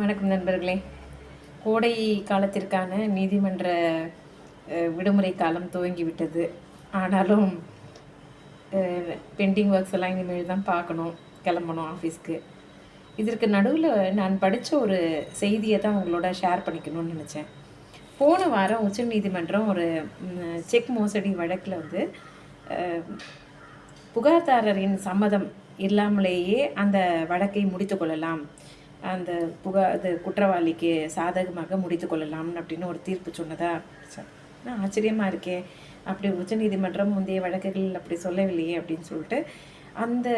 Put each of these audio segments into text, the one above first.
வணக்கம் நண்பர்களே. கோடை காலத்திற்கான நீதிமன்ற விடுமுறை காலம் துவங்கிவிட்டது. ஆனாலும் பெண்டிங் ஒர்க்ஸ் எல்லாம் இனிமேல் தான் பார்க்கணும். கிளம்பணும் ஆஃபீஸ்க்கு. இதற்கு நடுவில் நான் படித்த ஒரு செய்தியை தான் உங்களோட ஷேர் பண்ணிக்கணும்னு நினச்சேன். போன வாரம் உச்ச நீதிமன்றம் ஒரு செக் மோசடி வழக்கில் வந்து புகார்தாரரின் சம்மதம் இல்லாமலேயே அந்த வழக்கை முடித்து கொள்ளலாம். அந்த புகா அது குற்றவாளிக்கு சாதகமாக முடித்து கொள்ளலாம் அப்படின்னு ஒரு தீர்ப்பு சொன்னதா? நான் ஆச்சரியமாக இருக்கே. அப்படி உச்சநீதிமன்றம் முந்தைய வழக்குகள் அப்படி சொல்லவில்லையே அப்படின்னு சொல்லிட்டு அந்த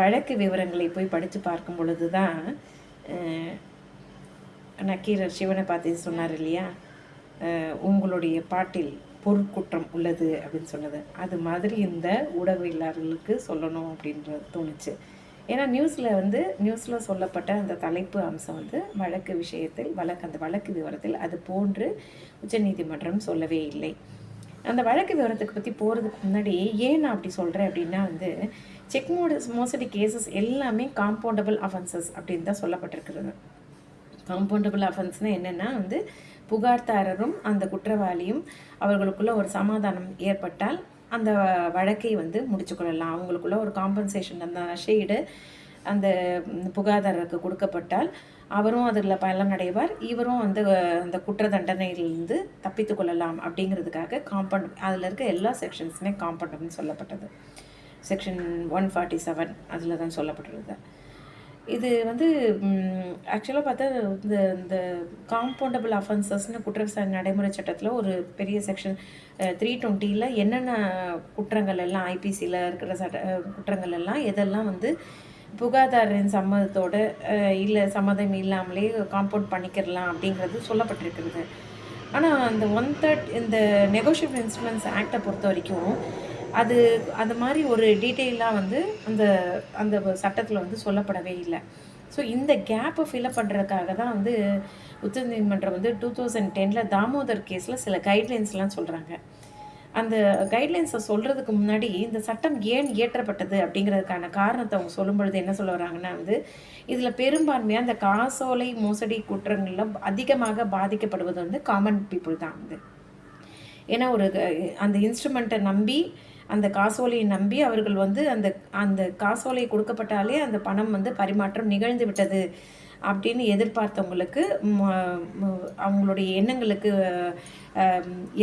வழக்கு விவரங்களை போய் படித்து பார்க்கும் பொழுது தான் நக்கீரர் சிவனை பார்த்து சொன்னார் இல்லையா? உங்களுடைய பாட்டில் பொருட்குற்றம் உள்ளது அப்படின்னு சொன்னது. அது மாதிரி இந்த ஊடகவியலாளர்களுக்கு சொல்லணும் அப்படின்றது தோணுச்சு. ஏன்னா நியூஸில் வந்து நியூஸில் சொல்லப்பட்ட அந்த தலைப்பு அம்சம் வந்து வழக்கு விஷயத்தில் வழக்கு அந்த வழக்கு விவரத்தில் அது போன்று உச்சநீதிமன்றம் சொல்லவே இல்லை. அந்த வழக்கு விவரத்துக்கு பற்றி போகிறதுக்கு முன்னாடி ஏன் நான் அப்படி சொல்கிறேன் அப்படின்னா வந்து செக் மோடு மோசடி கேசஸ் எல்லாமே காம்பவுண்டபிள் அஃபென்சஸ் அப்படின்னு தான் சொல்லப்பட்டிருக்கிறது. காம்பவுண்டபிள் அஃபென்ஸ்னால் என்னென்னா வந்து புகார்தாரரும் அந்த குற்றவாளியும் அவர்களுக்குள்ள ஒரு சமாதானம் ஏற்பட்டால் அந்த வழக்கை வந்து முடிச்சுக்கொள்ளலாம் அவங்களுக்குள்ள ஒரு காம்பன்சேஷன் அந்த ஷெய்டு அந்த புகாதாரருக்கு கொடுக்கப்பட்டால் அவரும் அதில் பலனடைவார் இவரும் வந்து அந்த குற்ற தண்டனையிலிருந்து தப்பித்து கொள்ளலாம் அப்படிங்கிறதுக்காக காம்பவுண்ட் அதில் இருக்க எல்லா செக்ஷன்ஸுமே காம்பவுண்டபிள்னு சொல்லப்பட்டது. செக்ஷன் ஒன் ஃபார்ட்டி செவன் அதில் தான் சொல்லப்பட்டிருந்தது. இது வந்து ஆக்சுவலாக பார்த்தா இந்த இந்த காம்பவுண்டபிள் அஃபென்சஸ்னு குற்ற விசாரணை நடைமுறை சட்டத்தில் ஒரு பெரிய செக்ஷன் த்ரீ டுவெண்ட்டியில் என்னென்ன குற்றங்கள் எல்லாம் ஐபிசியில் இருக்கிற சட்ட குற்றங்கள் எல்லாம் எதெல்லாம் வந்து புகாதாரின் சம்மதத்தோட இல்லை சம்மதம் இல்லாமலே காம்பவுண்ட் பண்ணிக்கிறலாம் அப்படிங்கிறது சொல்லப்பட்டிருக்கிறது. ஆனால் அந்த ஒன் தேர்ட் இந்த நெகோஷியபிள் இன்ஸ்ட்ருமெண்ட்ஸ் ஆக்டை பொறுத்த வரைக்கும் அது அந்த மாதிரி ஒரு டீட்டெயிலாக வந்து அந்த அந்த சட்டத்தில் வந்து சொல்லப்படவே இல்லை. ஸோ இந்த கேப்பை ஃபில்அப் பண்ணுறதுக்காக தான் வந்து உச்சநீதிமன்றம் வந்து டூ தௌசண்ட் டெனில் தாமோதர் கேஸில் சில கைட்லைன்ஸ்லாம் சொல்கிறாங்க அந்த கைட்லைன்ஸை சொல்கிறதுக்கு முன்னாடி இந்த சட்டம் ஏன் இயற்றப்பட்டது அப்படிங்கிறதுக்கான காரணத்தை அவங்க சொல்லும் பொழுது என்ன சொல்ல வராங்கன்னா வந்து இதில் பெரும்பான்மையாக அந்த காசோலை மோசடி குற்றங்களில் அதிகமாக பாதிக்கப்படுவது வந்து காமன் பீப்புள் தான் வந்து. ஏன்னா ஒரு க- அந்த இன்ஸ்ட்ருமெண்ட்டை நம்பி அந்த காசோலையை நம்பி அவர்கள் வந்து அந்த அந்த காசோலை கொடுக்கப்பட்டாலே அந்த பணம் வந்து பரிமாற்றம் நிகழ்ந்து விட்டது அப்படின்னு எதிர்பார்த்தவங்களுக்கு ம- அவங்களுடைய எண்ணங்களுக்கு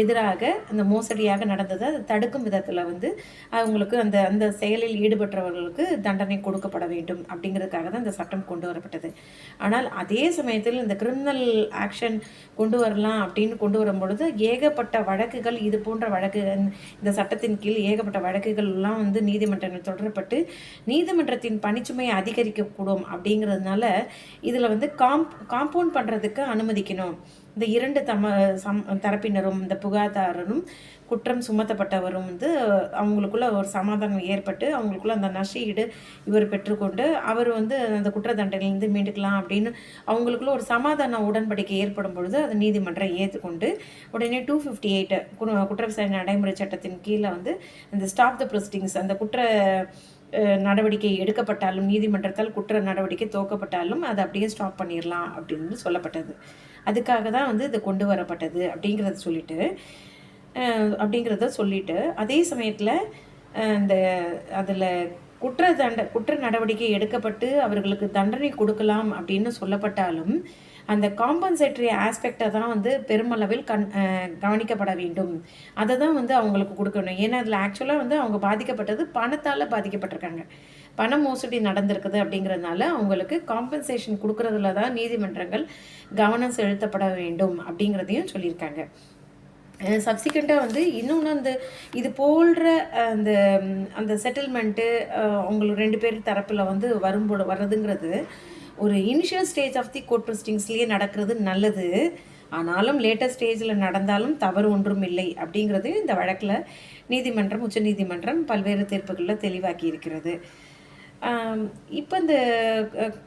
எதிராக அந்த மோசடியாக நடந்ததை. அதை தடுக்கும் விதத்தில் வந்து அவங்களுக்கு அந்த அந்த செயலில் ஈடுபட்டவர்களுக்கு தண்டனை கொடுக்கப்பட வேண்டும் அப்படிங்கிறதுக்காக தான் இந்த சட்டம் கொண்டு வரப்பட்டது. ஆனால் அதே சமயத்தில் இந்த கிரிமினல் ஆக்ஷன் கொண்டு வரலாம் அப்படின்னு கொண்டு வரும் பொழுது ஏகப்பட்ட வழக்குகள் இது போன்ற வழக்கு இந்த சட்டத்தின் கீழ் ஏகப்பட்ட வழக்குகள்லாம் வந்து நீதிமன்றங்கள் தொடரப்பட்டு நீதிமன்றத்தின் பணிச்சுமையை அதிகரிக்கக்கூடும் அப்படிங்கிறதுனால இதில் வந்து காம்ப் காம்பவுண்ட் பண்ணுறதுக்கு அனுமதிக்கணும். இந்த இரண்டு தம சம் தரப்பினரும் இந்த புகாதாரரும் குற்றம் சுமத்தப்பட்டவரும் வந்து அவங்களுக்குள்ள ஒரு சமாதானம் ஏற்பட்டு அவங்களுக்குள்ள அந்த நஷ்டஈடு இவர் பெற்றுக்கொண்டு அவர் வந்து அந்த குற்ற தண்டனையிலேருந்து மீண்டுக்கலாம் அப்படின்னு அவங்களுக்குள்ள ஒரு சமாதான உடன்படிக்கை ஏற்படும் பொழுது அது நீதிமன்றம் ஏற்றுக்கொண்டு உடனே டூ ஃபிஃப்டி எயிட் குற்ற விசாரணை நடைமுறை சட்டத்தின் கீழே வந்து இந்த ஸ்டாப் த ப்ரொசீடிங்ஸ் அந்த குற்ற நடவடிக்கை எடுக்கப்பட்டாலும் நீதிமன்றத்தால் குற்ற நடவடிக்கை துவக்கப்பட்டாலும் அதை அப்படியே ஸ்டாப் பண்ணிடலாம் அப்படின்னு சொல்லப்பட்டது. அதுக்காக தான் வந்து இது கொண்டு வரப்பட்டது அப்படிங்கிறத சொல்லிட்டு அப்படிங்கிறத சொல்லிட்டு அதே சமயத்தில் இந்த அதில் குற்ற தண்ட குற்ற நடவடிக்கை எடுக்கப்பட்டு அவர்களுக்கு தண்டனை கொடுக்கலாம் அப்படின்னு சொல்லப்பட்டாலும் அந்த காம்பன்சேட்டரி ஆஸ்பெக்டை தான் வந்து பெருமளவில் கண் கவனிக்கப்பட வேண்டும். அதை தான் வந்து அவங்களுக்கு கொடுக்கணும். ஏன்னா அதில் ஆக்சுவலாக வந்து அவங்க பாதிக்கப்பட்டது பணத்தால் பாதிக்கப்பட்டிருக்காங்க. பண மோசடி நடந்திருக்குது அப்படிங்கிறதுனால அவங்களுக்கு காம்பன்சேஷன் கொடுக்கறதுல தான் நீதிமன்றங்கள் கவனம் செலுத்தப்பட வேண்டும் அப்படிங்கிறதையும் சொல்லியிருக்காங்க. சப்சிக்வெண்ட்டாக வந்து இன்னொன்று அந்த இது போன்ற அந்த அந்த செட்டில்மெண்ட்டு அவங்களுக்கு ரெண்டு பேர் தரப்பில் வந்து வரும்போது வர்றதுங்கிறது ஒரு initial stage of the court ப்ரொசீடிங்ஸ்லேயே நடக்கிறது நல்லது. ஆனாலும் லேட்டஸ்ட் ஸ்டேஜில் நடந்தாலும் தவறு ஒன்றும் இல்லை அப்படிங்கிறது இந்த வழக்கில் நீதிமன்றம் உச்சநீதிமன்றம் பல்வேறு தீர்ப்புகளில் தெளிவாக்கி இருக்கிறது இப்போ இந்த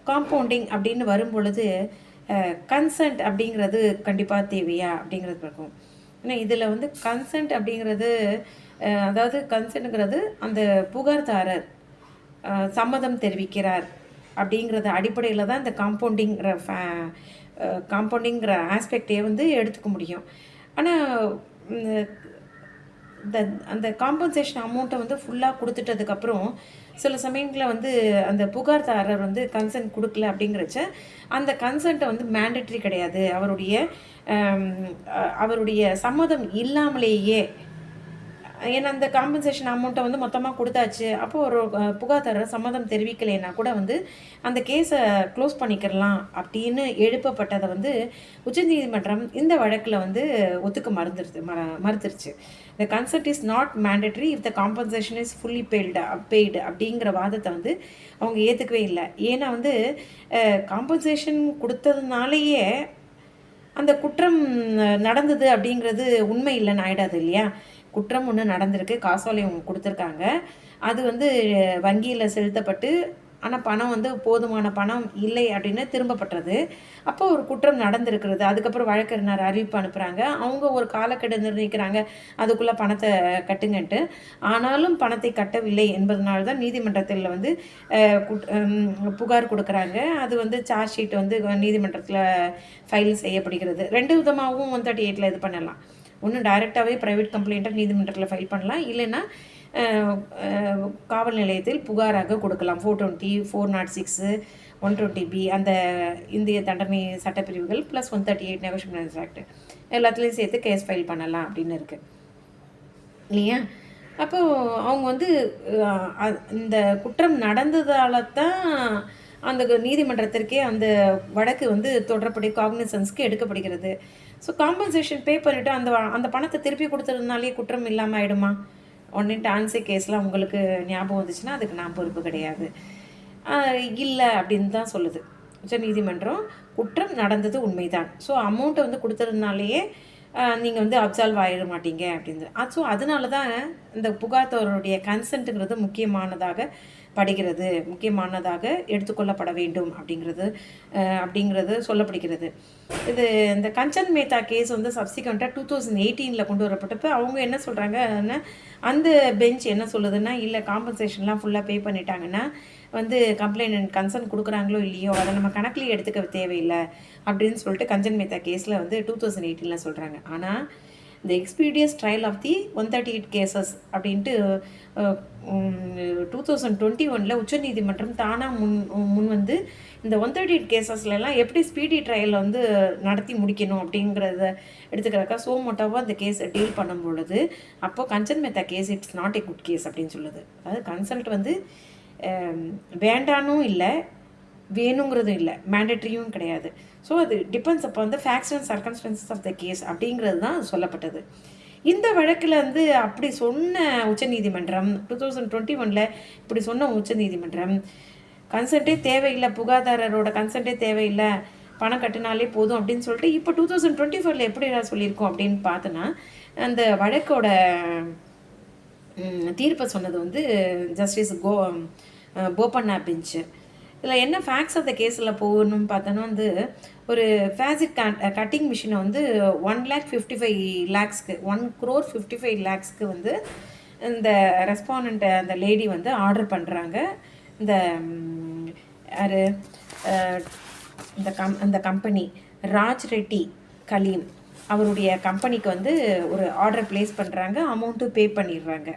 காம்பவுண்டிங் அப்படின்னு வரும்பொழுது கன்சன்ட் அப்படிங்கிறது கண்டிப்பாக தேவையா அப்படிங்கிறது இருக்கும் ஏன்னா இதில் வந்து கன்சென்ட் அப்படிங்கிறது அதாவது கன்சென்ட்ங்கிறது அந்த புகார்தாரர் சம்மதம் தெரிவிக்கிறார் அப்படிங்கிறத அடிப்படையில் தான் இந்த காம்பவுண்டிங்கிற ஃபே காம்பவுண்டிங்கிற ஆஸ்பெக்டே வந்து எடுத்துக்க முடியும். ஆனால் இந்த அந்த காம்பன்சேஷன் அமௌண்ட்டை வந்து ஃபுல்லாக கொடுத்துட்டதுக்கப்புறம் சில சமயங்களில் வந்து அந்த புகார்தாரர் வந்து கன்சென்ட் கொடுக்கல அப்படிங்கிறச்ச அந்த கன்சென்ட்டை வந்து மேண்டட்ரி கிடையாது. அவருடைய அவருடைய சம்மதம் இல்லாமலேயே ஏன்னா அந்த காம்பன்சேஷன் அமௌண்ட்டை வந்து மொத்தமாக கொடுத்தாச்சு. அப்போ ஒரு புகார்தாரர் சம்மதம் தெரிவிக்கலைன்னா கூட வந்து அந்த கேஸை க்ளோஸ் பண்ணிக்கிறலாம் அப்படின்னு எழுப்பப்பட்டதை வந்து உச்சநீதிமன்றம் இந்த வழக்கில் வந்து ஒத்துக்க மறந்துடுது ம மறுத்துருச்சு. The consent is not mandatory if the compensation is fully paid paid அப்படிங்கிற வாதத்தை வந்து அவங்க ஏற்றுக்கவே இல்லை. ஏன்னா வந்து காம்பன்சேஷன் கொடுத்ததுனாலேயே அந்த குற்றம் நடந்தது அப்படிங்கிறது உண்மை இல்லைன்னு ஆயிடாது இல்லையா? குற்றம் ஒன்று நடந்திருக்கு காசோலை அவங்க கொடுத்துருக்காங்க. அது வந்து வங்கியில் செலுத்தப்பட்டு ஆனால் பணம் வந்து போதுமான பணம் இல்லை அப்படின்னு திரும்பப்பட்டது. அப்போ ஒரு குற்றம் நடந்திருக்கிறது. அதுக்கப்புறம் வழக்கறிஞர் அறிவிப்பு அனுப்புகிறாங்க அவங்க ஒரு காலக்கெடு நிர்ணயிக்கிறாங்க. அதுக்குள்ளே பணத்தை கட்டுங்கன்ட்டு. ஆனாலும் பணத்தை கட்டவில்லை என்பதனால தான் நீதிமன்றத்தில் வந்து புகார் கொடுக்குறாங்க. அது வந்து சார்ஜ் ஷீட் வந்து நீதிமன்றத்தில் ஃபைல் செய்யப்படுகிறது. ரெண்டு விதமாகவும் ஒன் தேர்ட்டி எயிட்டில் இது பண்ணலாம். ஒன்று டைரெக்டாகவே ப்ரைவேட் கம்ப்ளைண்ட்டாக நீதிமன்றத்தில் ஃபைல் பண்ணலாம். இல்லைன்னா காவல் நிலையத்தில் புகாராக கொடுக்கலாம். Four twenty four nought six one twenty B அந்த இந்திய தண்டனை சட்டப்பிரிவுகள் plus one thirty eight negotiable act எல்லாத்துலேயும் சேர்த்து கேஸ் ஃபைல் பண்ணலாம் அப்படின்னு இருக்குது இல்லையா? அப்போது அவங்க வந்து இந்த குற்றம் நடந்ததால தான் அந்த நீதிமன்றத்திற்கே அந்த வழக்கு வந்து தொடரப்படி காக்னிசன்ஸ்க்கு எடுக்கப்படுகிறது. ஸோ காம்பன்சேஷன் பே பண்ணிவிட்டு அந்த அந்த பணத்தை திருப்பி கொடுத்ததுனாலே குற்றம் இல்லாமல் ஆகிடுமா ஒன்று டான்ஸே கேஸில் உங்களுக்கு ஞாபகம் வந்துச்சுன்னா அதுக்கு நான் பொறுப்பு கிடையாது. இல்லை அப்படின்னு தான் சொல்லுது. உச்ச நீதிமன்றம் குற்றம் நடந்தது உண்மைதான். ஸோ அமௌண்ட்டை வந்து கொடுத்ததுனாலேயே நீங்கள் வந்து அப்சால்வ் ஆகிட மாட்டீங்க அப்படின்னு ஸோ அதனால தான் இந்த புகார்த்தவருடைய கன்சென்ட்டுங்கிறது முக்கியமானதாக படுகிறது முக்கியமானதாக எடுத்துக்கொள்ளப்பட வேண்டும் அப்படிங்கிறது அப்படிங்கிறது சொல்லப்படுகிறது. இது இந்த கஞ்சன் மேத்தா கேஸ் வந்து சப்சிக்வெண்ட்டாக டூ தௌசண்ட் எயிட்டீனில் கொண்டு வரப்பட்டப்போ அவங்க என்ன சொல்கிறாங்க அந்த பெஞ்ச் என்ன சொல்லுதுன்னா இல்லை காம்பன்சேஷன்லாம் ஃபுல்லாக பே பண்ணிட்டாங்கன்னா வந்து கம்ப்ளைண்ட் அண்ட் கன்சர்ன் கொடுக்குறாங்களோ இல்லையோ அதை நம்ம கணக்கில் எடுத்துக்க தேவையில்லை அப்படின்னு சொல்லிட்டு கஞ்சன் மேத்தா கேஸில் வந்து டூ தௌசண்ட் எயிட்டீனில் சொல்கிறாங்க ஆனால் இந்த expeditious trial of the one thirty eight cases அப்படின்ட்டு டூ தௌசண்ட் டுவெண்ட்டி ஒனில் உச்சநீதிமன்றம் தானாக முன் முன் வந்து இந்த ஒன் தேர்ட்டி எயிட் கேசஸ்லலாம் எப்படி ஸ்பீடி ட்ரையல் வந்து நடத்தி முடிக்கணும் அப்படிங்கிறத எடுத்துக்கிறக்கா சோமோட்டோவாக அந்த கேஸை டீல் பண்ணும் பொழுது அப்போது Kanchan Mehta case it's not a good case அப்படின்னு சொல்லுது. அதாவது கன்சல்ட் வந்து வேண்டானும் இல்லை வேணுங்கிறதும் இல்லை. மேண்டட்ரியும் கிடையாது. ஸோ அது டிபெண்ட்ஸ் அப்போ வந்து facts and circumstances of the case அப்படிங்கிறது தான் சொல்லப்பட்டது. இந்த வழக்கில் வந்து அப்படி சொன்ன உச்சநீதிமன்றம் டூ தௌசண்ட் டுவெண்ட்டி ஒனில் இப்படி சொன்ன உச்சநீதிமன்றம் கன்சென்ட்டே தேவையில்லை புகாதாரரோட கன்சென்ட்டே தேவையில்லை பணம் கட்டினாலே போதும் அப்படின்னு சொல்லிட்டு இப்போ டூ தௌசண்ட் டுவெண்ட்டி ஃபோரில் எப்படி சொல்லியிருக்கோம் அப்படின்னு பார்த்தோன்னா அந்த வழக்கோட தீர்ப்பை சொன்னது வந்து ஜஸ்டிஸ் கோ போபண்ணா பெஞ்சு. இதில் என்ன ஃபேக்ஸ் ஆஃப் த கேஸில் போகணும்னு பார்த்தோன்னா வந்து ஒரு ஃபேசிட் கட்டிங் மிஷினை வந்து ஒன் லேக் ஃபிஃப்டி ஃபைவ் லேக்ஸ்க்கு ஒன் க்ரோர் ஃபிஃப்டி ஃபைவ் லேக்ஸ்க்கு வந்து இந்த ரெஸ்பாண்ட்டை அந்த லேடி வந்து ஆர்டர் பண்ணுறாங்க இந்த யார் இந்த கம் அந்த கம்பெனி ராஜ் ரெட்டி கலீம் அவருடைய கம்பெனிக்கு வந்து ஒரு ஆர்டர் ப்ளேஸ் பண்ணுறாங்க அமௌண்ட்டு பே பண்ணிடுறாங்க.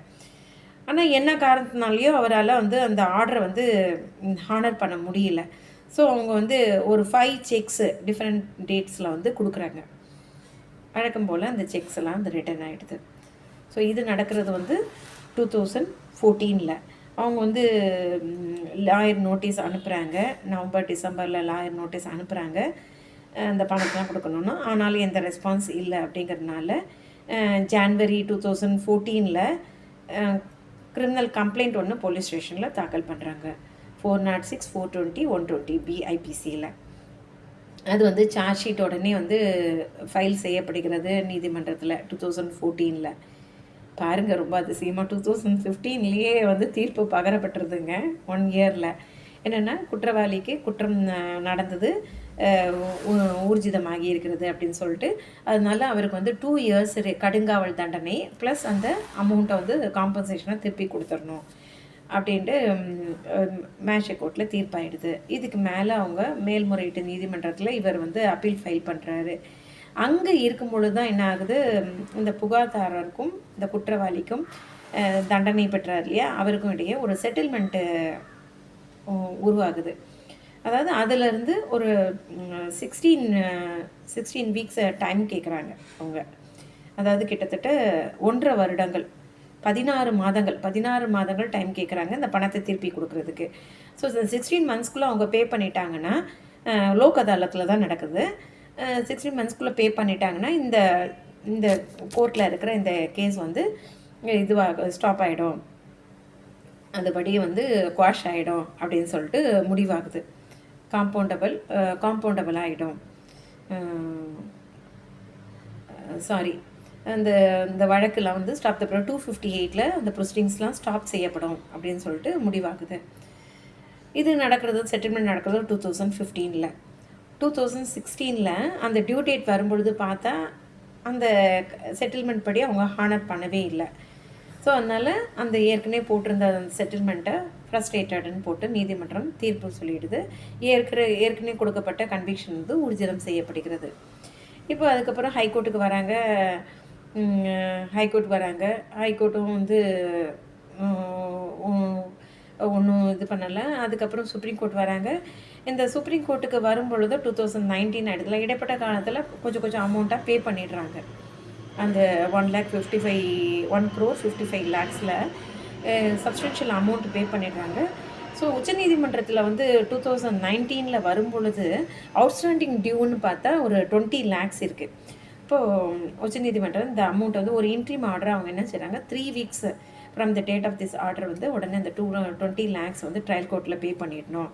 ஆனால் என்ன காரணத்தினாலேயோ அவரால் வந்து அந்த ஆர்டரை வந்து ஹானர் பண்ண முடியல. ஸோ அவங்க வந்து ஒரு ஃபைவ் செக்ஸு டிஃப்ரெண்ட் டேட்ஸில் வந்து கொடுக்குறாங்க. வழக்கம் போல் அந்த செக்ஸ் எல்லாம் வந்து ரிட்டர்ன் ஆகிடுது ஸோ இது நடக்கிறது வந்து டூ தௌசண்ட் ஃபோர்டீனில் அவங்க வந்து லாயர் நோட்டீஸ் அனுப்புகிறாங்க நவம்பர் டிசம்பரில் லாயர் நோட்டீஸ் அனுப்புகிறாங்க அந்த பணத்தெலாம் கொடுக்கணுன்னா ஆனாலும் எந்த ரெஸ்பான்ஸ் இல்லை அப்படிங்கிறதுனால ஜான்வரி டூ தௌசண்ட் ஃபோர்டீனில் கிரிமினல் கம்ப்ளைண்ட் ஒன்று போலீஸ் ஸ்டேஷனில் தாக்கல் பண்ணுறாங்க four nought six four twenty one twenty பிஐபிசியில் அது வந்து சார்ஜ் ஷீட் உடனே வந்து ஃபைல் செய்யப்படுகிறது நீதிமன்றத்தில் டூ தௌசண்ட் ஃபோர்டீனில் பாருங்கள் ரொம்ப அதிசயமாக டூ தௌசண்ட் ஃபிஃப்டீன்லேயே வந்து தீர்ப்பு பகரப்பட்டுருதுங்க ஒன் இயரில் என்னென்னா குற்றவாளிக்கு குற்றம் நடந்தது. ஊர்ஜிதமாகி இருக்கிறது அப்படின்னு சொல்லிட்டு அதனால அவருக்கு வந்து டூ இயர்ஸ் கடுங்காவல் தண்டனை ப்ளஸ் அந்த அமௌண்ட்டை வந்து காம்பன்சேஷனாக திருப்பி கொடுத்துடணும் அப்படின்ட்டு மேஷ கோர்ட்டில் தீர்ப்பாயிடுது. இதுக்கு மேலே அவங்க மேல்முறையீட்டு நீதிமன்றத்தில் இவர் வந்து அப்பீல் ஃபைல் பண்ணுறாரு அங்கே இருக்கும் பொழுது தான் என்ன ஆகுது? இந்த புகார்தாரருக்கும் இந்த குற்றவாளிக்கும் தண்டனை பெற்றார் இல்லையா? அவருக்கும் இடையே ஒரு செட்டில்மெண்ட்டு உருவாகுது. அதாவது அதிலிருந்து ஒரு சிக்ஸ்டீன் சிக்ஸ்டீன் வீக்ஸ் டைம் கேட்குறாங்க அவங்க. அதாவது கிட்டத்தட்ட ஒன்றரை வருடங்கள் பதினாறு மாதங்கள் பதினாறு மாதங்கள் டைம் கேட்குறாங்க இந்த பணத்தை திருப்பி கொடுக்குறதுக்கு. ஸோ இந்த சிக்ஸ்டீன் மந்த்ஸ்க்குள்ளே அவங்க பே பண்ணிட்டாங்கன்னா லோக் அதாலத்தில் தான் நடக்குது. சிக்ஸ்டீன் மந்த்ஸ்க்குள்ளே பே பண்ணிட்டாங்கன்னா இந்த இந்த கோர்ட்டில் இருக்கிற இந்த கேஸ் வந்து இதுவாக ஸ்டாப் ஆகிடும் அதுபடி வந்து குவாஷ் ஆகிடும் அப்படின்னு சொல்லிட்டு முடிவாகுது. காம்பவுண்டபிள் காம்பவுண்டபிள் ஆகிடும் சாரி அந்த இந்த வழக்கில் வந்து ஸ்டாப் த டூ ஃபிஃப்டி எயிட்டில் அந்த ப்ரொசீடிங்ஸ்லாம் ஸ்டாப் செய்யப்படும் அப்படின்னு சொல்லிட்டு முடிவாகுது. இது நடக்கிறது செட்டில்மெண்ட் நடக்கிறது டூ தௌசண்ட் ஃபிஃப்டீனில் டூ தௌசண்ட் சிக்ஸ்டீனில் அந்த டியூ டேட் வரும்பொழுது பார்த்தா அந்த செட்டில்மெண்ட் படி அவங்க ஹானர் பண்ணவே இல்லை. ஸோ அதனால் அந்த ஏற்கனவே போட்டிருந்த அந்த செட்டில்மெண்ட்டை ஃப்ரஸ்ட்ரேட்டட்னு போட்டு நீதிமன்றம் தீர்ப்பு சொல்லிடுது. ஏற்கிற ஏற்கனவே கொடுக்கப்பட்ட கன்விக்ஷன் வந்து ஊர்ஜிதம் செய்யப்படுகிறது. இப்போ அதுக்கப்புறம் ஹைகோர்ட்டுக்கு வராங்க. ஹைகோர்ட் வராங்க. ஹைகோர்ட்டும் வந்து ஒன்றும் இது பண்ணலை. அதுக்கப்புறம் சுப்ரீம் கோர்ட் வராங்க. இந்த சுப்ரீம் கோர்ட்டுக்கு வரும் பொழுது டூ தௌசண்ட் நைன்டீன் ஆயிடுதுல. இடைப்பட்ட காலத்தில் கொஞ்சம் கொஞ்சம் அமௌண்ட்டாக பே பண்ணிடுறாங்க. அந்த one lakh fifty five one crore fifty five லேக்ஸில் substantial amount pay பண்ணிடுறாங்க. ஸோ உச்சநீதிமன்றத்தில் வந்து டூ தௌசண்ட் நைன்டீனில் வரும் பொழுது அவுட்ஸ்டாண்டிங் டியூன்னு பார்த்தா ஒரு டுவெண்ட்டி லேக்ஸ் இருக்குது இப்போது உச்சநீதிமன்றம் இந்த அமௌண்ட் வந்து ஒரு இன்ட்ரீம் ஆர்டர் அவங்க என்ன செய்கிறாங்க three weeks from the date of this order வந்து உடனே அந்த டூ டுவெண்ட்டி லேக்ஸ் வந்து ட்ரையல் கோர்ட்டில் பே பண்ணிடணும்.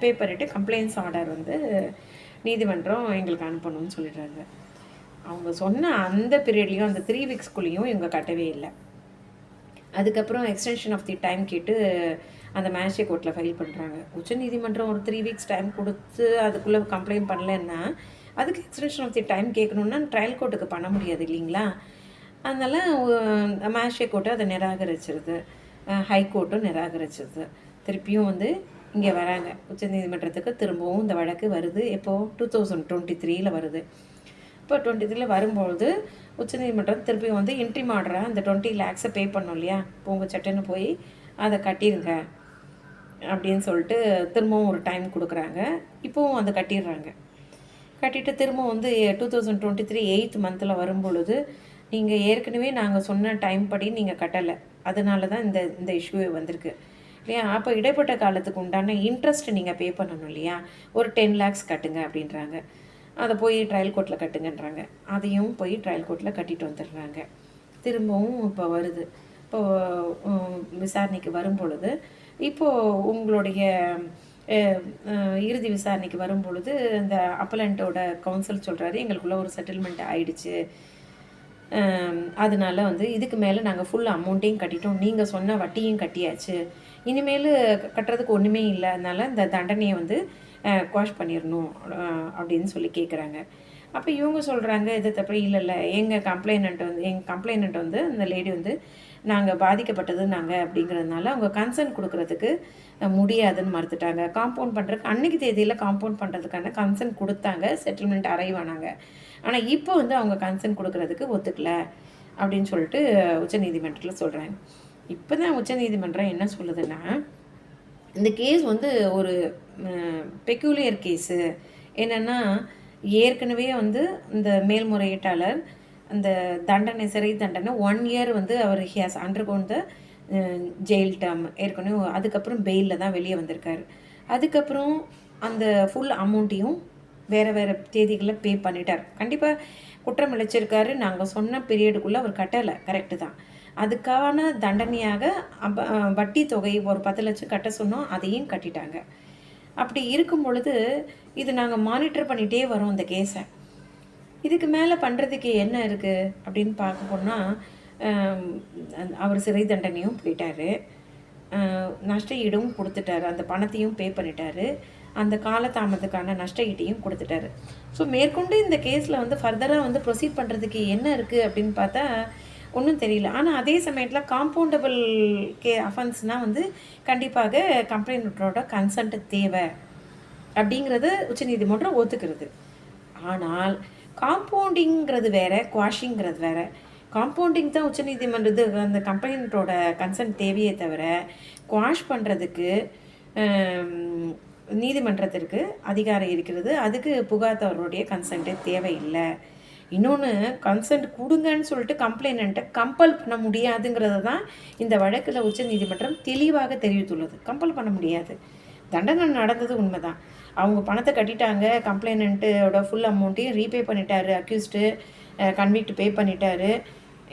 பே பண்ணிவிட்டு கம்ப்ளைண்ட்ஸ் ஆர்டர் வந்து நீதிமன்றம் எங்களுக்கு அனுப்பணும்னு சொல்லிடுறாங்க. அவங்க சொன்ன அந்த பீரியட்லேயும் அந்த த்ரீ வீக்ஸ்குள்ளேயும் இவங்க கட்டவே இல்லை. அதுக்கப்புறம் எக்ஸ்டென்ஷன் ஆஃப் தி டைம் கேட்டு அந்த மேஜிஸ்ட்ரேட் கோர்ட்டில் ஃபைல் பண்ணுறாங்க உச்சநீதிமன்றம் ஒரு த்ரீ வீக்ஸ் டைம் கொடுத்து அதுக்குள்ளே கம்ப்ளைண்ட் பண்ணலன்னா அதுக்கு எக்ஸ்டென்ஷன் ஆஃப் தி டைம் கேட்கணுன்னா ட்ரையல் கோர்ட்டுக்கு பண்ண முடியாது இல்லைங்களா? அதனால் மேஜிஸ்ட்ரேட் கோர்ட்டு அதை நிராகரிச்சிருது. ஹைகோர்ட்டும் நிராகரிச்சிருது. திருப்பியும் வந்து இங்கே வராங்க. உச்சநீதிமன்றத்துக்கு திரும்பவும் இந்த வழக்கு வருது. எப்போது டூ தௌசண்ட் டுவெண்ட்டி த்ரீயில் வருது. இப்போ டுவெண்ட்டி த்ரீல வரும்பொழுது உச்சநீதிமன்றம் திருப்பி வந்து இன்ட்ரி மாடுற அந்த டுவெண்ட்டி லேக்ஸை பே பண்ணும் இல்லையா? இப்போ சட்டுன்னு போய் அதை கட்டிடுங்க அப்படின்னு சொல்லிட்டு திரும்பவும் ஒரு டைம் கொடுக்குறாங்க. இப்போவும் அதை கட்டிடுறாங்க. கட்டிட்டு திரும்ப வந்து two thousand twenty three eighth மந்தில் வரும்பொழுது நீங்கள் ஏற்கனவே நாங்கள் சொன்ன டைம் படி நீங்கள் கட்டலை. அதனால தான் இந்த இந்த இஷ்யூ வந்திருக்கு. இல்லையா? அப்போ இடைப்பட்ட காலத்துக்கு உண்டான இன்ட்ரெஸ்ட் நீங்கள் பே பண்ணணும் இல்லையா? ஒரு டென் லேக்ஸ் கட்டுங்க அப்படின்றாங்க. அதை போய் ட்ரையல் கோர்ட்டில் கட்டுங்கன்றாங்க. அதையும் போய் ட்ரையல் கோர்ட்டில் கட்டிட்டு வந்துடுறாங்க. திரும்பவும் இப்போ வருது. இப்போது விசாரணைக்கு வரும் பொழுது இப்போது உங்களுடைய இறுதி விசாரணைக்கு வரும் பொழுது இந்த அப்பலண்ட்டோட கவுன்சில் சொல்கிறாரு எங்களுக்குள்ளே ஒரு செட்டில்மெண்ட் ஆயிடுச்சு. அதனால வந்து இதுக்கு மேலே நாங்கள் ஃபுல் அமௌண்ட்டையும் கட்டிட்டோம். நீங்கள் சொன்ன வட்டியும் கட்டியாச்சு. இனிமேல் கட்டுறதுக்கு ஒன்றுமே இல்லை. அதனால் இந்த தண்டனையை வந்து குவாஷ் பண்ணிடணும் அப்படின்னு சொல்லி கேட்குறாங்க அப்போ இவங்க சொல்கிறாங்க இது தப்பு இல்லை இல்லை. எங்கள் கம்ப்ளைனண்ட் வந்து எங்கள் கம்ப்ளைனண்ட் வந்து அந்த லேடி வந்து நாங்கள் பாதிக்கப்பட்டது நாங்கள் அப்படிங்கிறதுனால அவங்க கன்சர்ன் கொடுக்குறதுக்கு முடியாதுன்னு மறுத்துட்டாங்க. காம்பவுண்ட் பண்ணுறதுக்கு அன்றைக்கி தேதியில் காம்பவுண்ட் பண்ணுறதுக்கான கன்சர்ன் கொடுத்தாங்க. செட்டில்மெண்ட் அரைவ் ஆனாங்க. ஆனால் இப்போ வந்து அவங்க கன்சர்ன் கொடுக்குறதுக்கு ஒத்துக்கல அப்படின்னு சொல்லிட்டு உச்சநீதிமன்றத்தில் சொல்கிறாங்க இப்போ தான் உச்சநீதிமன்றம் என்ன சொல்லுதுன்னா இந்த கேஸ் வந்து ஒரு பெக்யூலியர் கேஸு என்னென்னா ஏற்கனவே வந்து இந்த மேல்முறையீட்டாளர் அந்த தண்டனை சிறை தண்டனை ஒன் இயர் வந்து அவர் ஹியாஸ் அண்டர்கோன் த ஜெயில் டேம் ஏற்கனவே. அதுக்கப்புறம் பெயிலில் தான் வெளியே வந்திருக்காரு. அதுக்கப்புறம் அந்த ஃபுல் அமௌண்ட்டையும் வேறு வேறு தேதிகளில் பே பண்ணிட்டார். கண்டிப்பாக குற்றம் இழைச்சிருக்காரு. நாங்கள் சொன்ன பீரியடுக்குள்ளே அவர் கட்டலை. கரெக்டு தான். அதுக்கான தண்டனையாக வட்டி தொகை ஒரு பத்து லட்சம் கட்ட சொன்னோம். அதையும் கட்டிட்டாங்க. அப்படி இருக்கும் பொழுது இது நாங்கள் மானிட்டர் பண்ணிகிட்டே வரோம் இந்த கேஸை இதுக்கு மேலே பண்ணுறதுக்கு என்ன இருக்குது அப்படின்னு பார்க்க போனால் அவர் சிறை தண்டனையும் போயிட்டார். நஷ்ட ஈடும் கொடுத்துட்டாரு. அந்த பணத்தையும் பே பண்ணிட்டாரு. அந்த காலதாமதத்துக்கான நஷ்ட ஈட்டையும் கொடுத்துட்டாரு. ஸோ மேற்கொண்டு இந்த கேஸில் வந்து ஃபர்தராக வந்து ப்ரொசீட் பண்ணுறதுக்கு என்ன இருக்குது அப்படின்னு பார்த்தா ஒன்றும் தெரியல. ஆனால் அதே சமயத்தில் காம்பவுண்டபிள் கே அஃபென்ஸ்னால் வந்து கண்டிப்பாக கம்ப்ளைண்ட்டோட கன்சன்ட் தேவை. அப்படிங்கிறது உச்சநீதிமன்றம் ஒத்துக்கிறது. ஆனால் காம்பவுண்டிங்கிறது வேறு குவாஷிங்கிறது வேற. காம்பவுண்டிங் தான் உச்சநீதிமன்றது அந்த கம்ப்ளைண்ட்டோட கன்சன்ட் தேவையே தவிர குவாஷ் பண்ணுறதுக்கு நீதிமன்றத்திற்கு அதிகாரம் இருக்கிறது. அதுக்கு புகார்தாரருடைய கன்சென்ட்டே தேவையில்லை. இன்னொன்று கன்சென்ட் கொடுங்கன்னு சொல்லிட்டு கம்ப்ளைண்ட்டை கம்பல் பண்ண முடியாதுங்கிறது தான் இந்த வழக்கில் உச்ச நீதிமன்றம் தெளிவாக தெரிவித்துள்ளது. கம்பல் பண்ண முடியாது. தண்டனை நடந்தது உண்மைதான். அவங்க பணத்தை கட்டிட்டாங்க கம்ப்ளைண்ட்டோட ஃபுல் அமௌண்ட்டையும் ரீபே பண்ணிட்டாரு அக்யூஸ்டு கன்விக்ட் பே பண்ணிட்டாரு.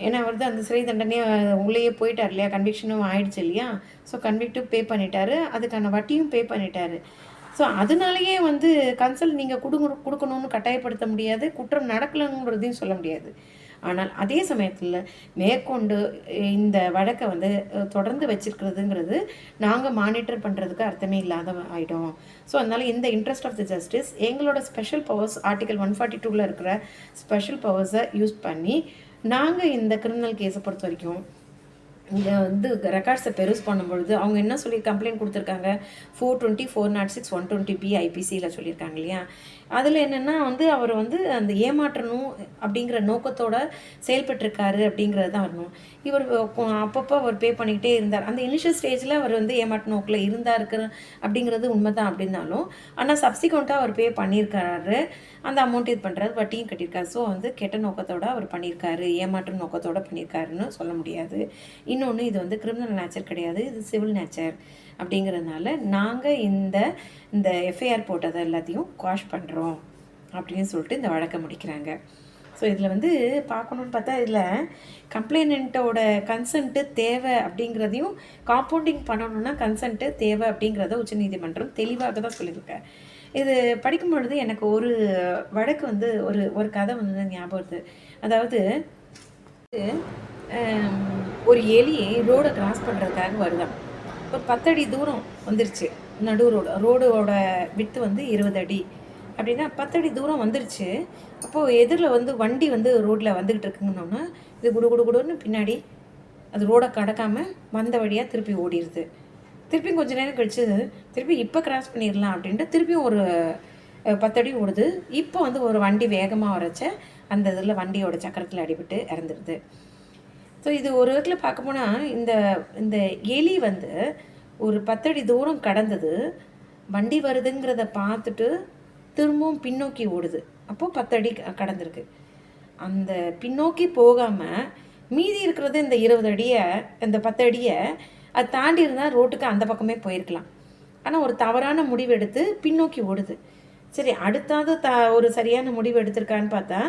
ஏன்னா வந்து அந்த சிறை தண்டனையே உள்ளேயே போயிட்டார் இல்லையா? கன்விக்ஷனும் ஆயிடுச்சு இல்லையா? ஸோ கன்விக்ட்டும் பே பண்ணிட்டாரு. அதுக்கான வட்டியும் பே பண்ணிட்டாரு. ஸோ அதனாலேயே வந்து கன்சல்ட் நீங்கள் கொடுங்க கொடுக்கணும்னு கட்டாயப்படுத்த முடியாது. குற்றம் நடக்கலைங்கிறதையும் சொல்ல முடியாது. ஆனால் அதே சமயத்தில் மேற்கொண்டு இந்த வழக்கை வந்து தொடர்ந்து வச்சிருக்கிறதுங்கிறது நாங்கள் மானிட்டர் பண்ணுறதுக்கு அர்த்தமே இல்லாத ஆகிடும் ஸோ அதனால் இந்த இன்ட்ரெஸ்ட் ஆஃப் த ஜஸ்டிஸ் எங்களோட special powers article one forty டூவில் இருக்கிற ஸ்பெஷல் பவர்ஸை யூஸ் பண்ணி நாங்கள் இந்த கிரிமினல் கேஸை பொறுத்த வரைக்கும் இங்கே வந்து ரெக்கார்ட்ஸை பெருஸ் பண்ணும்பொழுது அவங்க என்ன சொல்லி கம்ப்ளைண்ட் கொடுத்துருக்காங்க? Four twenty four nought six one twenty B ஐபிசியில் சொல்லியிருக்காங்க இல்லையா? அதில் என்னென்னா வந்து அவர் வந்து அந்த ஏமாற்றணும் அப்படிங்கிற நோக்கத்தோட செயல்பட்டிருக்காரு அப்படிங்கிறது தான் வரணும். இவர் அப்பப்போ அவர் பே பண்ணிக்கிட்டே இருந்தார். அந்த இனிஷியல் ஸ்டேஜில் அவர் வந்து ஏமாற்ற நோக்கில் இருந்தார் அப்படிங்கிறது உண்மை தான் அப்படின்னாலும் ஆனால் சப்சிக்வெண்ட்டாக அவர் பே பண்ணியிருக்காரு அந்த அமௌண்ட் இது பண்ணுறாரு வட்டியும் கட்டியிருக்காரு. ஸோ வந்து கெட்ட நோக்கத்தோடு அவர் பண்ணியிருக்காரு ஏமாற்ற நோக்கத்தோடு பண்ணியிருக்காருன்னு சொல்ல முடியாது. இன்னொன்று இது வந்து கிரிமினல் நேச்சர் கிடையாது. இது சிவில் நேச்சர் அப்படிங்கிறதுனால நாங்கள் இந்த இந்த எஃப்ஐஆர் போட்டதை எல்லாத்தையும் குவாஷ் பண்ணுறோம் அப்படின்னு சொல்லிட்டு இந்த வழக்கை முடிக்கிறாங்க. ஸோ இதில் வந்து பார்க்கணுன்னு பார்த்தா இதில் கம்ப்ளைனண்ட்டோட கன்சென்ட்டு தேவை அப்படிங்கிறதையும் காம்பவுண்டிங் பண்ணணுன்னா கன்சென்ட்டு தேவை அப்படிங்கிறத உச்சநீதிமன்றம் தெளிவாக தான் சொல்லியிருக்கேன் இது படிக்கும் பொழுது எனக்கு ஒரு வழக்கு வந்து ஒரு ஒரு கதை வந்து ஞாபகம் வருது. அதாவது ஒரு எலி ரோடை கிராஸ் பண்ணுறதுக்காக வருதான் ஒரு பத்தடி தூரம் வந்துருச்சு. நடு ரோடு ரோடோட வித்து வந்து இருபது அடி. அப்படின்னா பத்தடி தூரம் வந்துருச்சு. அப்போது எதிரில் வந்து வண்டி வந்து ரோட்டில் வந்துக்கிட்டு இருக்குங்கன்னோன்னா இது குடு குடு குடுன்னு பின்னாடி அது ரோடை கடக்காமல் வந்த வழியாக திருப்பி ஓடிடுது திருப்பியும் கொஞ்சம் நேரம் கழிச்சு திருப்பி இப்போ கிராஸ் பண்ணிடலாம் அப்படின்ட்டு திருப்பியும் ஒரு பத்தடி ஓடுது. இப்போ வந்து ஒரு வண்டி வேகமாக உரைச்ச அந்த இதில் வண்டியோட சக்கரத்தில் அடிபட்டு இறந்துடுது ஸோ இது ஒரு விதத்தில் பார்க்க போனால் இந்த இந்த எலி வந்து ஒரு பத்தடி தூரம் கடந்தது. வண்டி வருதுங்கிறத பார்த்துட்டு திரும்பவும் பின்னோக்கி ஓடுது. அப்போது பத்தடி கடந்திருக்கு. அந்த பின்னோக்கி போகாமல் மீதி இருக்கிறது இந்த இருபது அடியை இந்த பத்து அடியை அது தாண்டி இருந்தால் ரோட்டுக்கு அந்த பக்கமே போயிருக்கலாம். ஆனால் ஒரு தவறான முடிவு எடுத்து பின்னோக்கி ஓடுது. சரி அடுத்தாவது த ஒரு சரியான முடிவு எடுத்திருக்கான்னு பார்த்தா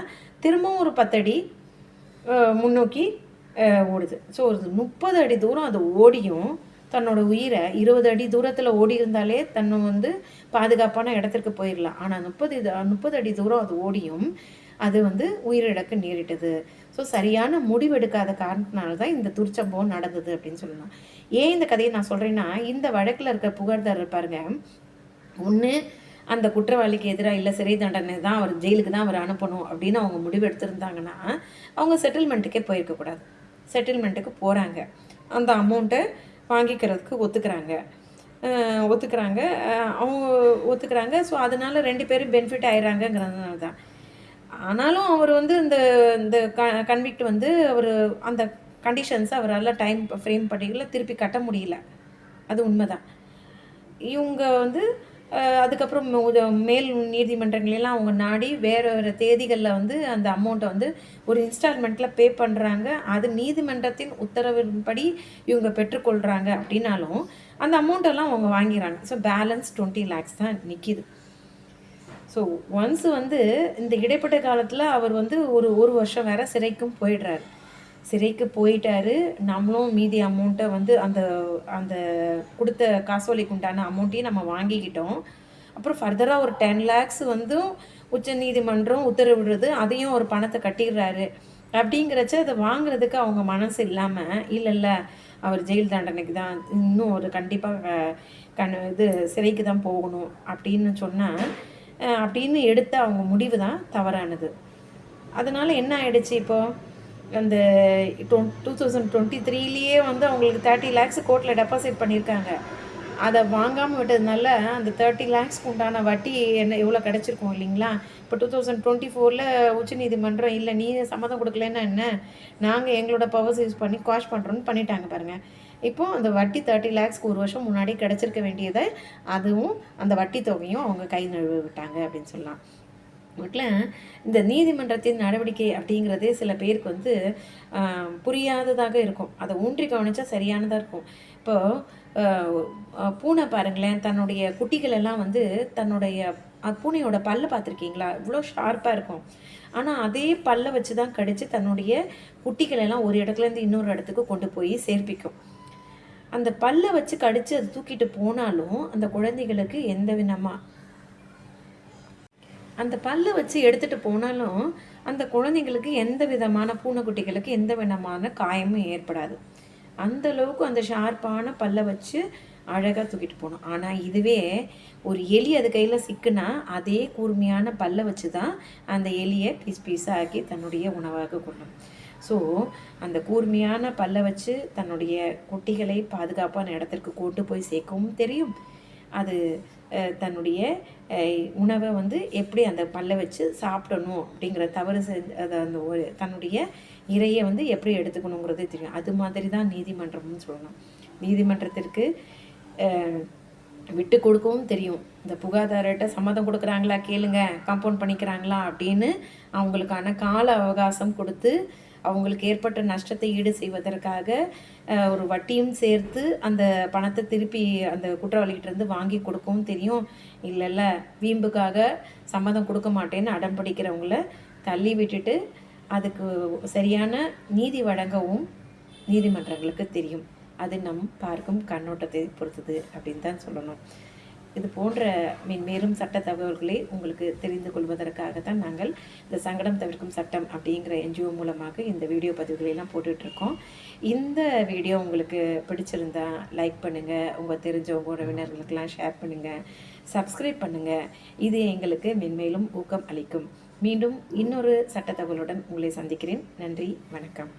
திரும்பவும் ஒரு பத்தடி முன்னோக்கி ஓடுது. ஸோ ஒரு முப்பது அடி தூரம் அது ஓடியும். தன்னோட உயிரை இருபது அடி தூரத்தில் ஓடி இருந்தாலே தன்னை வந்து பாதுகாப்பான இடத்திற்கு போயிடலாம் ஆனால் முப்பது முப்பது அடி தூரம் அது ஓடியும். அது வந்து உயிரிழக்க நேரிட்டது. ஸோ சரியான முடிவெடுக்காத காரணத்தினால தான் இந்த துர்ச்சம்பவம் நடந்தது அப்படின்னு சொல்லலாம். ஏன் இந்த கதையை நான் சொல்கிறேன்னா இந்த வழக்கில் இருக்க புகார்தாரர் பாருங்க. ஒன்று அந்த குற்றவாளிக்கு எதிராக இல்லை சிறை தண்டனை தான் அவர் ஜெயிலுக்கு தான் அவர் அனுப்பணும் அப்படின்னு அவங்க முடிவு எடுத்திருந்தாங்கன்னா அவங்க செட்டில்மெண்ட்டுக்கே போயிருக்கக்கூடாது செட்டில்மெண்ட்டுக்கு போகிறாங்க அந்த அமௌண்ட்டை வாங்கிக்கிறதுக்கு ஒத்துக்கிறாங்க. ஒத்துக்கிறாங்க. அவங்க ஒத்துக்கிறாங்க. ஸோ அதனால் ரெண்டு பேரும் பெனிஃபிட் ஆயிடுறாங்கங்கிறதுனால தான் ஆனாலும் அவர் வந்து இந்த இந்த க கன்விக்ட் வந்து அவர் அந்த கண்டிஷன்ஸை அவரால் டைம் ஃப்ரேம் பண்ணிக்கல திருப்பி கட்ட முடியல. அது உண்மைதான். இவங்க வந்து அதுக்கப்புறம் மேல் நீதிமன்றங்களெல்லாம் அவங்க நாடி வேறு வேறு தேதிகளில் வந்து அந்த அமௌண்ட்டை வந்து ஒரு இன்ஸ்டால்மெண்ட்டில் பே பண்ணுறாங்க அது நீதிமன்றத்தின் உத்தரவின்படி இவங்க பெற்றுக்கொள்கிறாங்க அப்படின்னாலும் அந்த அமௌண்ட்டெல்லாம் அவங்க வாங்கிறாங்க ஸோ பேலன்ஸ் டுவெண்ட்டி லேக்ஸ் தான் நிற்கிது ஸோ ஒன்ஸ் வந்து இந்த இடைப்பட்ட காலத்தில் அவர் வந்து ஒரு ஒரு வருஷம் வேறு சிறைக்கும் போயிடுறாரு. சிறைக்கு போயிட்டாரு. நம்மளும் மீதி அமௌண்ட்டை வந்து அந்த அந்த கொடுத்த காசோலைக்கு உண்டான அமௌண்ட்டையும் நம்ம வாங்கிக்கிட்டோம். அப்புறம் ஃபர்தராக ஒரு டென் லேக்ஸ் வந்து உச்ச நீதிமன்றம் உத்தரவிடுறது அதையும் ஒரு பணத்தை கட்டிடுறாரு. அப்படிங்கிறச்ச அதை வாங்குறதுக்கு அவங்க மனசு இல்லாமல் இல்லை இல்லை அவர் ஜெயில் தண்டனைக்கு தான் இன்னும் ஒரு கண்டிப்பாக கண் இது சிறைக்கு தான் போகணும் அப்படின்னு சொன்னால் அப்படின்னு எடுத்த அவங்க முடிவு தான் தவறானது. அதனால் என்ன ஆயிடுச்சு இப்போது அந்த டூ தௌசண்ட் டுவெண்ட்டி த்ரீலேயே வந்து அவங்களுக்கு தேர்ட்டி லேக்ஸ் கோர்ட்டில் டெபாசிட் பண்ணியிருக்காங்க. அதை வாங்காமல் விட்டதுனால அந்த தேர்ட்டி லேக்ஸ்க்கு உண்டான வட்டி என்ன எவ்வளோ கிடச்சிருக்கும் இல்லைங்களா? இப்போ டூ தௌசண்ட் டுவெண்ட்டி ஃபோரில் உச்சநீதிமன்றம் இல்லை நீ சம்மதம் கொடுக்கலன்னா என்ன? நாங்கள் எங்களோட பவர்ஸ் யூஸ் பண்ணி காஷ் பண்ணுறோன்னு பண்ணிட்டாங்க பாருங்கள் இப்போது அந்த வட்டி தேர்ட்டி லேக்ஸ்க்கு ஒரு வருஷம் முன்னாடி கிடச்சிருக்க வேண்டியதை அதுவும் அந்த வட்டி தொகையும் அவங்க கை நழுவ விட்டாங்க அப்படின்னு சொல்லலாம். வீட்டில் இந்த நீதிமன்றத்தின் நடவடிக்கை அப்படிங்கிறதே சில பேருக்கு வந்து புரியாததாக இருக்கும். அதை ஊன்றி கவனிச்சா சரியானதாக இருக்கும். இப்போது பூனை பாருங்களேன் தன்னுடைய குட்டிகளெல்லாம் வந்து தன்னுடைய பூனையோட பல்ல பார்த்துருக்கீங்களா? இவ்வளோ ஷார்ப்பாக இருக்கும். ஆனால் அதே பல்லை வச்சு தான் கடித்து தன்னுடைய குட்டிகளெல்லாம் ஒரு இடத்துலேருந்து இன்னொரு இடத்துக்கு கொண்டு போய் சேர்ப்பிக்கும். அந்த பல்லை வச்சு கடித்து அது தூக்கிட்டு போனாலும் அந்த குழந்தைகளுக்கு எந்த விதமாக அந்த பல்லை வச்சு எடுத்துகிட்டு போனாலும் அந்த குழந்தைங்களுக்கு எந்த விதமான பூனைக்குட்டிகளுக்கு எந்த விதமான காயமும் ஏற்படாது. அந்த அளவுக்கு அந்த ஷார்ப்பான பல்லை வச்சு அழகாக தூக்கிட்டு போகணும். ஆனால் இதுவே ஒரு எலி அது கையில் சிக்குனா அதே கூர்மையான பல்லை வச்சு தான் அந்த எலியை பீஸ் பீஸாக ஆக்கி தன்னுடைய உணவாக கொள்ளும். ஸோ அந்த கூர்மையான பல்லை வச்சு தன்னுடைய குட்டிகளை பாதுகாப்பான இடத்திற்கு கூட்டு போய் சேர்க்கவும் தெரியும். அது தன்னுடைய உணவை வந்து எப்படி அந்த பல்லை வச்சு சாப்பிடணும் அப்படிங்கிற தவறு செஞ்சு அதை அந்த ஒரு தன்னுடைய இறையை வந்து எப்படி எடுத்துக்கணுங்கிறதே தெரியும். அது மாதிரி தான் நீதிமன்றம்னு சொல்லணும் நீதிமன்றத்திற்கு விட்டு கொடுக்கவும் தெரியும். இந்த புகாதாரர்கிட்ட சம்மதம் கொடுக்குறாங்களா கேளுங்க காம்பவுண்ட் பண்ணிக்கிறாங்களா அப்படின்னு அவங்களுக்கான கால அவகாசம் கொடுத்து அவங்களுக்கு ஏற்பட்ட நஷ்டத்தை ஈடு செய்வதற்காக ஒரு வட்டியும் சேர்த்து அந்த பணத்தை திருப்பி அந்த குற்றவாளிகிட்டேருந்து வாங்கி கொடுக்கவும் தெரியும். இல்லைல்ல வீம்புக்காக சம்மதம் கொடுக்க மாட்டேன்னு அடம் பிடிக்கிறவங்கள தள்ளி விட்டுட்டு அதுக்கு சரியான நீதி வழங்கவும் நீதிமன்றங்களுக்கு தெரியும். அது நம் பார்க்கும் கண்ணோட்டத்தை பொறுத்தது அப்படின்னு தான் சொல்லணும். இது போன்ற மென்மேலும் சட்ட தகவல்களை உங்களுக்கு தெரிந்து கொள்வதற்காக தான் நாங்கள் இந்த சங்கடம் தவிர்க்கும் சட்டம் அப்படிங்கிற என்ஜிஓ மூலமாக இந்த வீடியோ பதிவுகளையெல்லாம் போட்டுட்ருக்கோம். இந்த வீடியோ உங்களுக்கு பிடிச்சிருந்தா லைக் பண்ணுங்கள் உங்கள் தெரிஞ்சவங்க உறவினர்களுக்கெல்லாம் ஷேர் பண்ணுங்கள் சப்ஸ்கிரைப் பண்ணுங்கள் இது எங்களுக்கு மென்மேலும் ஊக்கம் அளிக்கும். மீண்டும் இன்னொரு சட்ட தகவலுடன் உங்களை சந்திக்கிறேன். நன்றி வணக்கம்.